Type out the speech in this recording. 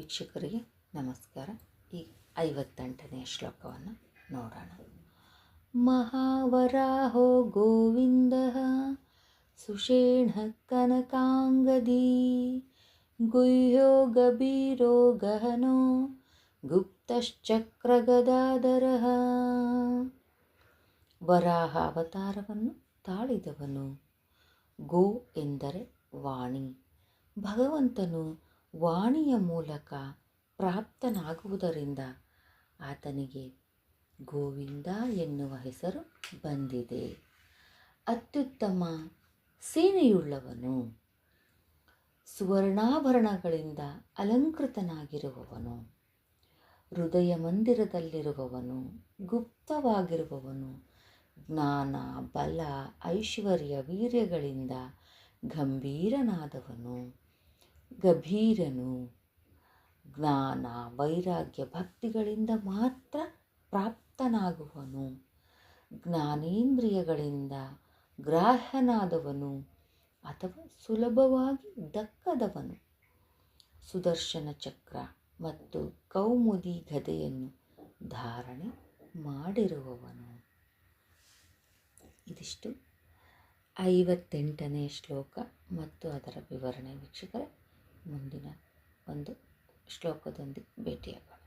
ವೀಕ್ಷಕರಿಗೆ ನಮಸ್ಕಾರ. ಈ ಐವತ್ತೆಂಟನೆಯ ಶ್ಲೋಕವನ್ನು ನೋಡೋಣ. ಮಹಾವರಾಹೋ ಗೋವಿಂದ ಸುಷೇಣ ಕನಕಾಂಗದಿ ಗುಹ್ಯೋ ಗಭೀರೋ ಗಹನೋ ಗುಪ್ತಶ್ಚಕ್ರಗದಾಧರ ವರಾಹ ಅವತಾರವನ್ನು ತಾಳಿದವನು ಗೋ ಎಂದರೆ ವಾಣಿ. ಭಗವಂತನು ವಾಣಿಯ ಮೂಲಕ ಪ್ರಾಪ್ತನಾಗುವುದರಿಂದ ಆತನಿಗೆ ಗೋವಿಂದ ಎನ್ನುವ ಹೆಸರು ಬಂದಿದೆ. ಅತ್ಯುತ್ತಮ ಸೇನೆಯುಳ್ಳವನು, ಸುವರ್ಣಾಭರಣಗಳಿಂದ ಅಲಂಕೃತನಾಗಿರುವವನು ಹೃದಯ ಮಂದಿರದಲ್ಲಿರುವವನು ಗುಪ್ತವಾಗಿರುವವನು, ಜ್ಞಾನ, ಬಲ, ಐಶ್ವರ್ಯ, ವೀರ್ಯಗಳಿಂದ ಗಂಭೀರನಾದವನು. ಗಭೀರನು. ಜ್ಞಾನ, ವೈರಾಗ್ಯ, ಭಕ್ತಿಗಳಿಂದ ಮಾತ್ರ ಪ್ರಾಪ್ತನಾಗುವನು. ಜ್ಞಾನೇಂದ್ರಿಯಗಳಿಂದ ಗ್ರಾಹ್ಯನಾದವನು ಅಥವಾ ಸುಲಭವಾಗಿ ದಕ್ಕದವನು. ಸುದರ್ಶನ ಚಕ್ರ ಮತ್ತು ಕೌಮುದಿ ಗದೆಯನ್ನು ಧಾರಣೆ ಮಾಡಿರುವವನು. ಇದಿಷ್ಟು. ಐವತ್ತೆಂಟನೇ ಶ್ಲೋಕ ಮತ್ತು ಅದರ ವಿವರಣೆ ವೀಕ್ಷಕರೇ. ಮುಂದಿನ ಒಂದು ಶ್ಲೋಕದೊಂದಿಗೆ ಭೇಟಿಯಾಗೋಣ.